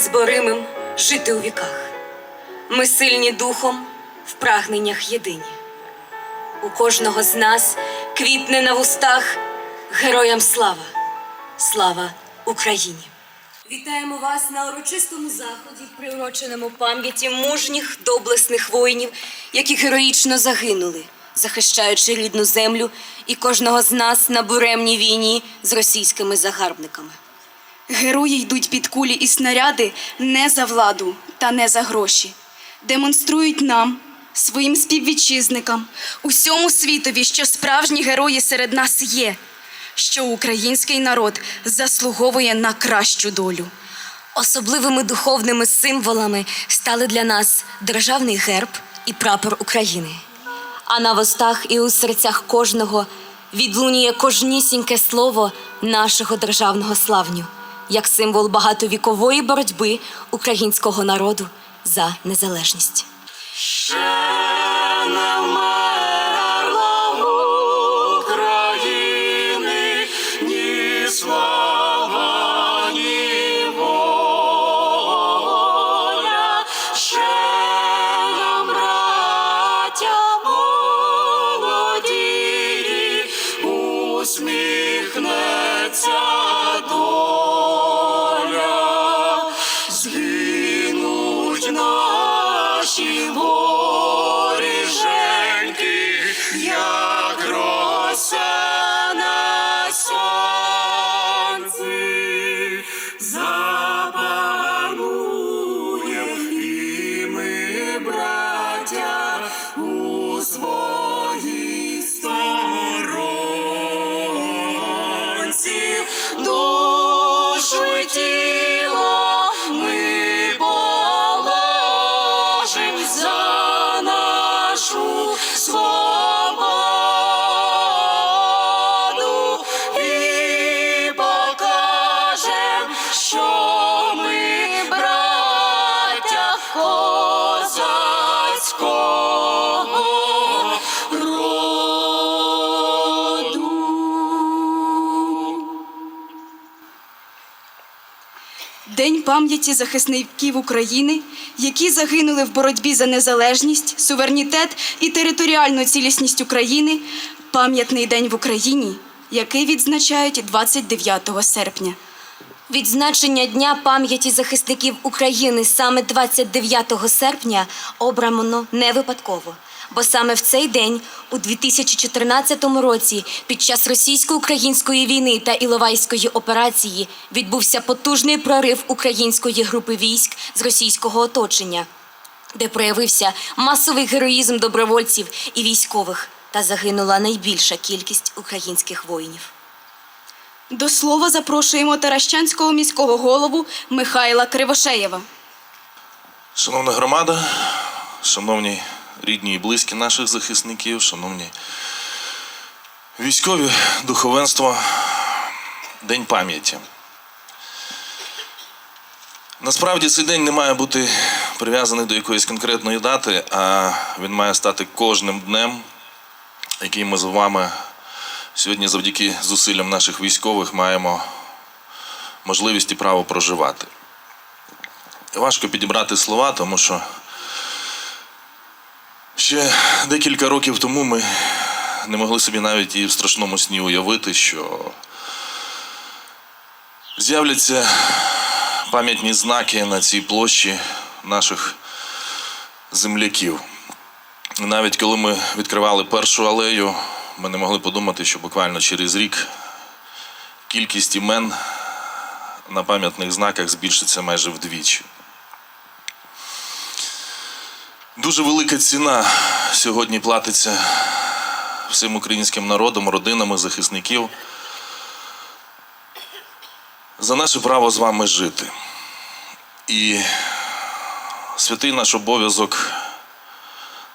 Незборимим, жити у віках. Ми сильні духом, в прагненнях єдині. У кожного з нас квітне на вустах героям слава, слава Україні. Вітаємо вас на урочистому заході, приуроченому пам'яті мужніх доблесних воїнів, які героїчно загинули, захищаючи рідну землю і кожного з нас на буремній війні з російськими загарбниками. Герої йдуть під кулі і снаряди не за владу та не за гроші. Демонструють нам, своїм співвітчизникам, усьому світові, що справжні герої серед нас є, що український народ заслуговує на кращу долю. Особливими духовними символами стали для нас державний герб і прапор України. А на вустах і у серцях кожного відлунює кожнісіньке слово нашого державного славню, як символ багатовікової боротьби українського народу за незалежність. День пам'яті захисників України, які загинули в боротьбі за незалежність, суверенітет і територіальну цілісність України, пам'ятний день в Україні, який відзначають 29 серпня. Відзначення Дня пам'яті захисників України саме 29 серпня обрано не випадково. Бо саме в цей день, у 2014 році, під час російсько-української війни та Іловайської операції відбувся потужний прорив української групи військ з російського оточення, де проявився масовий героїзм добровольців і військових, та загинула найбільша кількість українських воїнів. До слова запрошуємо Таращанського міського голову Михайла Кривошеєва. Шановна громада, шановні рідні і близькі наших захисників, шановні військові, духовенство, День пам'яті. Насправді цей день не має бути прив'язаний до якоїсь конкретної дати, а він має стати кожним днем, який ми з вами сьогодні завдяки зусиллям наших військових маємо можливість і право проживати. Важко підібрати слова, тому що ще декілька років тому ми не могли собі навіть і в страшному сні уявити, що з'являться пам'ятні знаки на цій площі наших земляків. Навіть коли ми відкривали першу алею, ми не могли подумати, що буквально через рік кількість імен на пам'ятних знаках збільшиться майже вдвічі. Дуже велика ціна сьогодні платиться всім українським народом, родинами захисників. За наше право з вами жити. І святий наш обов'язок,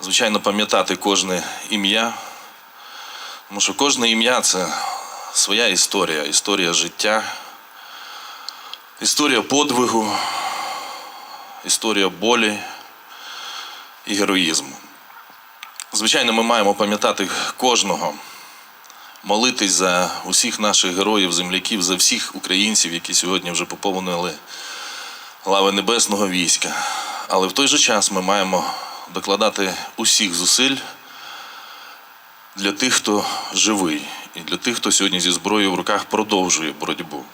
звичайно, пам'ятати кожне ім'я, тому що кожне ім'я це своя історія, історія життя, історія подвигу, історія болі і героїзму. Звичайно, ми маємо пам'ятати кожного, молитись за усіх наших героїв, земляків, за всіх українців, які сьогодні вже поповнили лави небесного війська. Але в той же час ми маємо докладати усіх зусиль для тих, хто живий, і для тих, хто сьогодні зі зброєю в руках продовжує боротьбу.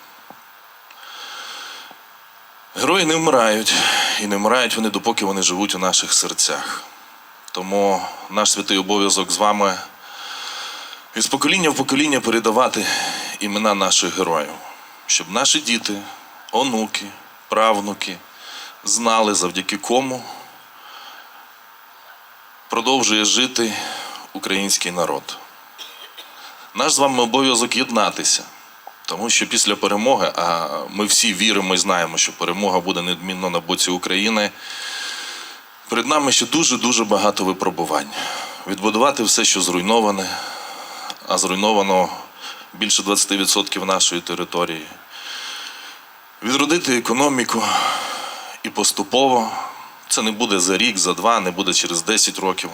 Герої не вмирають, і не вмирають вони допоки вони живуть у наших серцях. Тому наш святий обов'язок з вами із покоління в покоління передавати імена наших героїв, щоб наші діти, онуки, правнуки знали, завдяки кому продовжує жити український народ. Наш з вами обов'язок єднатися, тому що після перемоги, а ми всі віримо і знаємо, що перемога буде недмінно на боці України. Перед нами ще дуже-дуже багато випробувань. Відбудувати все, що зруйноване, а зруйновано більше 20% нашої території. Відродити економіку і поступово, це не буде за рік, за два, не буде через 10 років,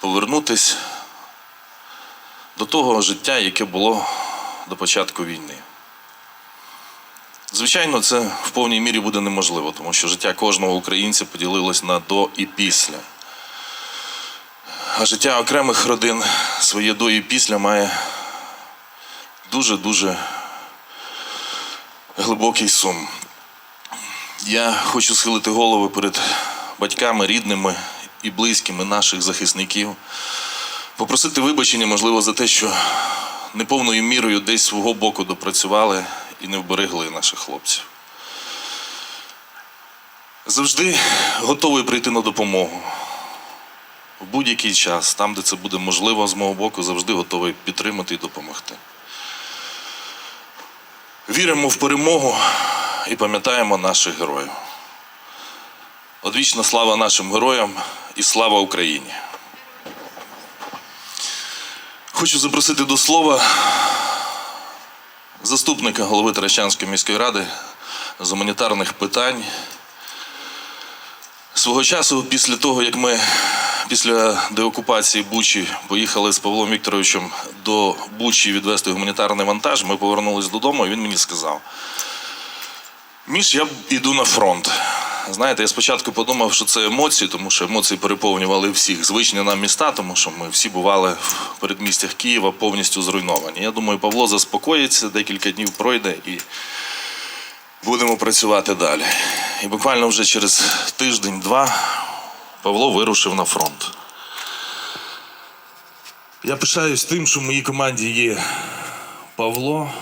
повернутись до того життя, яке було до початку війни. Звичайно, це в повній мірі буде неможливо, тому що життя кожного українця поділилось на до і після. А життя окремих родин своє до і після має дуже-дуже глибокий сум. Я хочу схилити голови перед батьками, рідними і близькими наших захисників, попросити вибачення, можливо, за те, що неповною мірою десь свого боку допрацювали і не вберегли наших хлопців. Завжди готовий прийти на допомогу. В будь-який час, там, де це буде можливо, з мого боку, завжди готовий підтримати і допомогти. Віримо в перемогу і пам'ятаємо наших героїв. Одвічна слава нашим героям і слава Україні. Хочу запросити до слова заступника голови Таращанської міської ради з гуманітарних питань. Свого часу, після того, як ми після деокупації Бучі поїхали з Павлом Вікторовичем до Бучі відвести гуманітарний вантаж, ми повернулись додому, і він мені сказав: Міш, я йду на фронт. Знаєте, я спочатку подумав, що це емоції, тому що емоції переповнювали всіх. Звичні нам міста, тому що ми всі бували в передмістях Києва повністю зруйновані. Я думаю, Павло заспокоїться, декілька днів пройде і будемо працювати далі. І буквально вже через тиждень-два Павло вирушив на фронт. Я пишаюсь тим, що в моїй команді є Павло.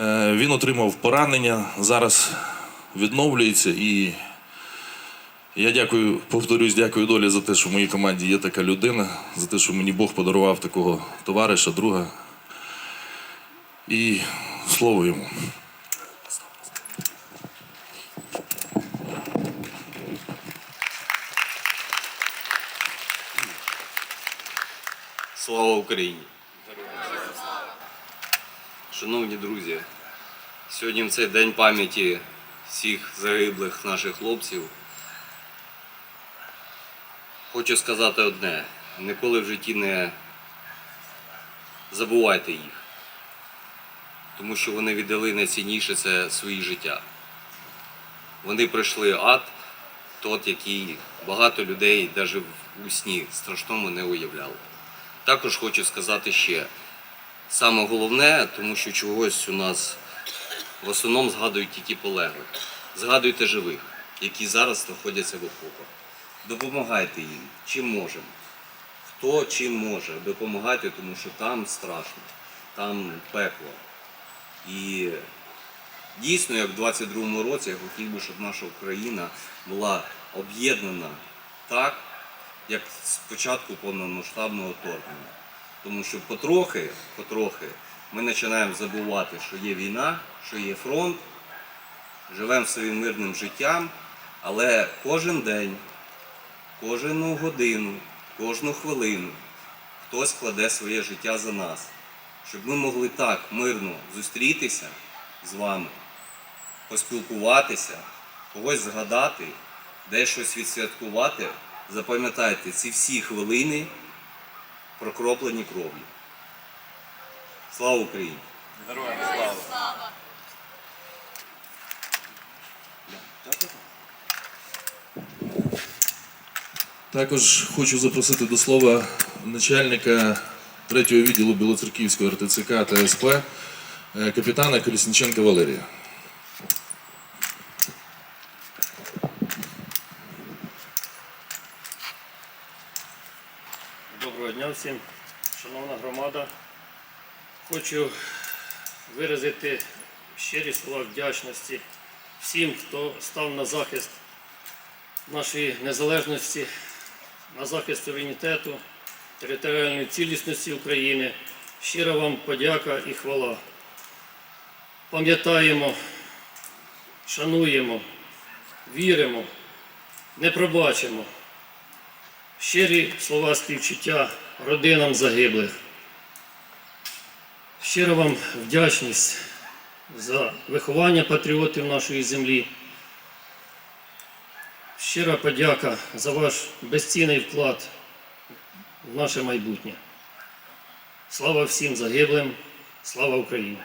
Е, Він отримав поранення, зараз відновлюється і я дякую, повторюсь, дякую долі за те, що в моїй команді є така людина, за те, що мені Бог подарував такого товариша, друга. І слово йому. Слава Україні! Шановні друзі, сьогодні в цей день пам'яті всіх загиблих наших хлопців. Хочу сказати одне: ніколи в житті не забувайте їх, тому що вони віддали найцінніше це свої життя. Вони пройшли ад, тот, який багато людей навіть у сні страшному не уявляли. Також хочу сказати ще саме головне, тому що чогось у нас в основному згадують тільки полеглих. Згадуйте живих, які зараз знаходяться в окопах. Допомагайте їм, чим можемо. Хто чим може, допомагайте, тому що там страшно, там пекло. І дійсно, як в 22-му році, я хотів би, щоб наша Україна була об'єднана так, як з початку повномасштабного вторгнення. Тому що потрохи, потрохи ми починаємо забувати, що є війна, що є фронт, живемо своїм мирним життям, але кожен день, кожну годину, кожну хвилину хтось кладе своє життя за нас, щоб ми могли так мирно зустрітися з вами, поспілкуватися, когось згадати, десь щось відсвяткувати. Запам'ятайте, ці всі хвилини прокроплені кров'ю. Слава Україні! Також хочу запросити до слова начальника третього відділу Білоцерківського РТЦК та СП е, капітана Колісниченка Валерія. Доброго дня всім, шановна громада. Хочу виразити щирі слова вдячності всім, хто став на захист нашої незалежності, на захист суверенітету, територіальної цілісності України. Щира вам подяка і хвала. Пам'ятаємо, шануємо, віримо, не пробачимо. Щирі слова співчуття родинам загиблих. Щиро вам вдячність за виховання патріотів нашої землі. Щира подяка за ваш безцінний вклад в наше майбутнє. Слава всім загиблим, слава Україні!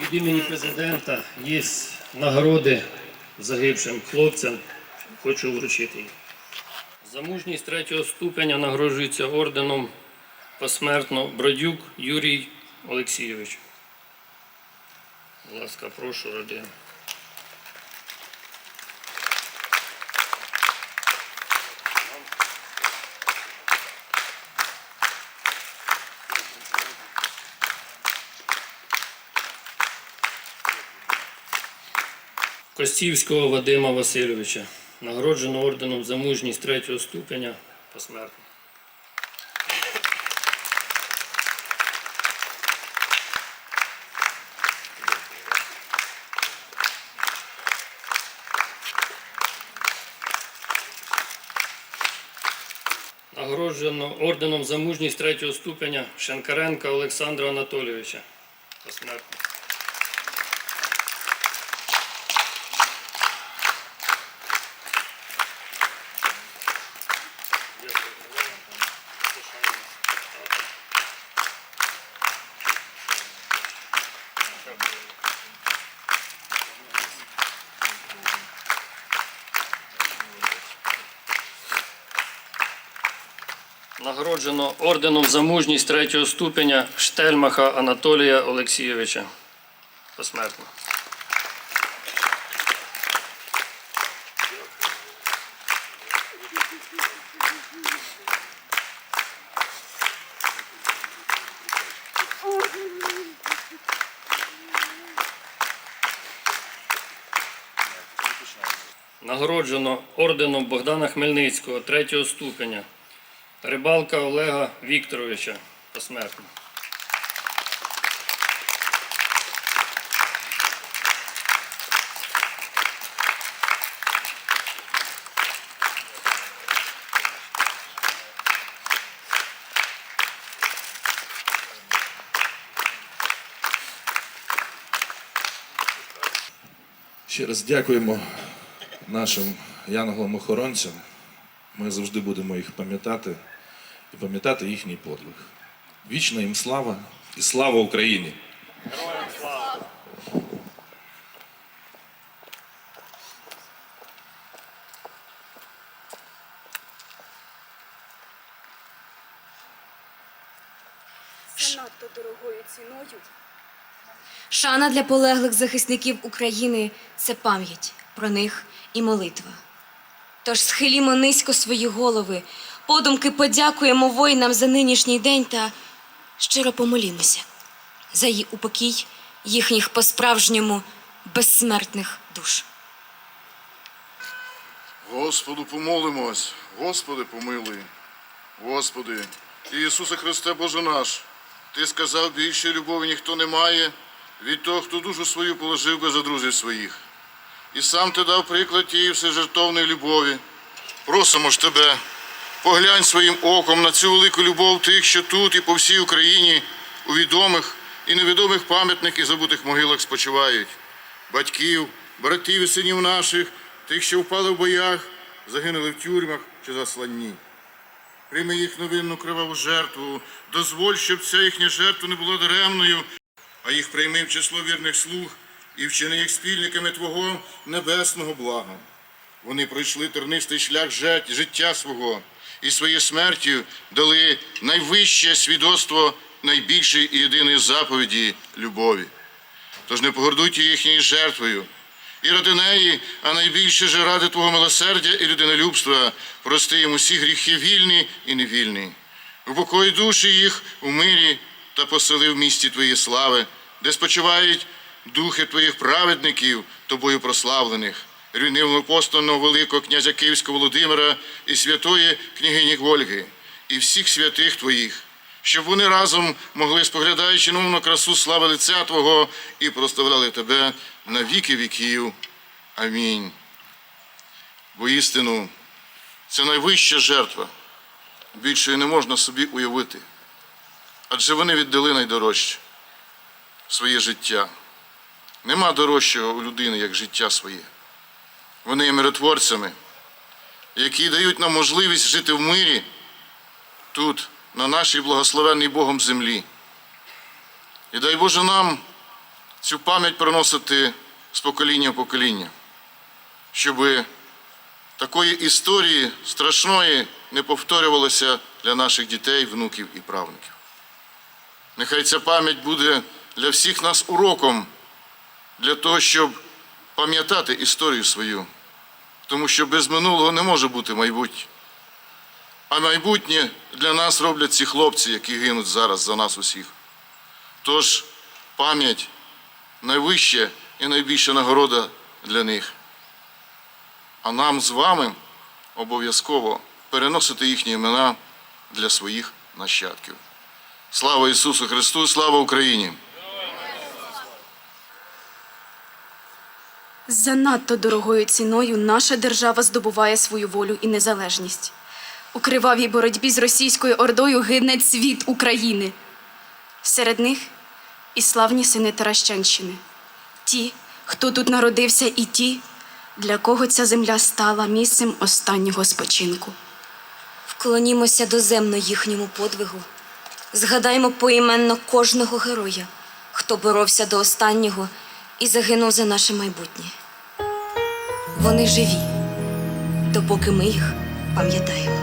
Від імені президента є нагороди загибшим хлопцям. Хочу вручити їх. За мужність третього ступеня нагороджується орденом посмертно Бродюк Юрій Олексійович. Будь ласка, прошу родину. Костівського Вадима Васильовича, нагороджено орденом за мужність третього ступеня посмертно. Нагороджено орденом за мужність третього ступеня Шенкаренка Олександра Анатолійовича. Посмертно. Нагороджено орденом за мужність третього ступеня Штельмаха Анатолія Олексійовича. Посмертно. Нагороджено орденом Богдана Хмельницького третього ступеня Рибалка Олега Вікторовича посмертно. Ще раз дякуємо нашим янголам-охоронцям. Ми завжди будемо їх пам'ятати пам'ятати їхній подвиг. Вічна їм слава і слава Україні! Занадто дорогою ціною Шана для полеглих захисників України це пам'ять про них і молитва. Тож схилімо низько свої голови, подумки подякуємо воїнам за нинішній день та щиро помолімося за її упокій їхніх по-справжньому безсмертних душ. Господу помолимось, Господи помилуй. Господи, Ісусе Христе Боже наш, Ти сказав, більше любові ніхто не має від того, хто душу свою положив би за друзів своїх. І сам ти дав приклад тієї всежертовної любові. Просимо ж тебе, поглянь своїм оком на цю велику любов тих, що тут і по всій Україні у відомих і невідомих пам'ятних і забутих могилах спочивають. Батьків, братів і синів наших, тих, що впали в боях, загинули в тюрмах чи засланні. Прийми їх новинну криваву жертву, дозволь, щоб ця їхня жертва не була даремною, а їх прийми в число вірних слуг і вчини їх спільниками Твого небесного блага. Вони пройшли тернистий шлях життя свого і своєю смертю дали найвище свідоцтво найбільшої і єдиної заповіді любові. Тож не погордуйте їхньою жертвою. І ради неї, а найбільше же ради Твого милосердя і людинолюбства, прости їм усі гріхи вільні і невільні. Упокой душі їх у мирі та посели в місті Твоєї слави, де спочивають духи Твоїх праведників, Тобою прославлених, руйнивного апостольного Великого князя Київського Володимира і святої княгині Ольги, і всіх святих Твоїх, щоб вони разом могли, споглядаючи новну красу слави лиця Твого, і прославляли Тебе на віки віків. Амінь. Бо істину це найвища жертва. Більшої не можна собі уявити. Адже вони віддали найдорожче своє життя. Нема дорожчого у людини, як життя своє. Вони є миротворцями, які дають нам можливість жити в мирі тут, на нашій благословенній Богом землі. І дай Боже нам цю пам'ять приносити з покоління в покоління, щоб такої історії страшної не повторювалося для наших дітей, внуків і правнуків. Нехай ця пам'ять буде для всіх нас уроком, для того, щоб пам'ятати історію свою, тому що без минулого не може бути майбутнє. А майбутнє для нас роблять ці хлопці, які гинуть зараз за нас усіх. Тож пам'ять найвища і найбільша нагорода для них. А нам з вами обов'язково переносити їхні імена для своїх нащадків. Слава Ісусу Христу, слава Україні! Занадто дорогою ціною наша держава здобуває свою волю і незалежність. У кривавій боротьбі з російською ордою гине цвіт України. Серед них і славні сини Таращанщини, ті, хто тут народився, і ті, для кого ця земля стала місцем останнього спочинку. Вклонімося доземно їхньому подвигу. Згадаймо поіменно кожного героя, хто боровся до останнього і загинув за наше майбутнє. Вони живі, допоки ми їх пам'ятаємо.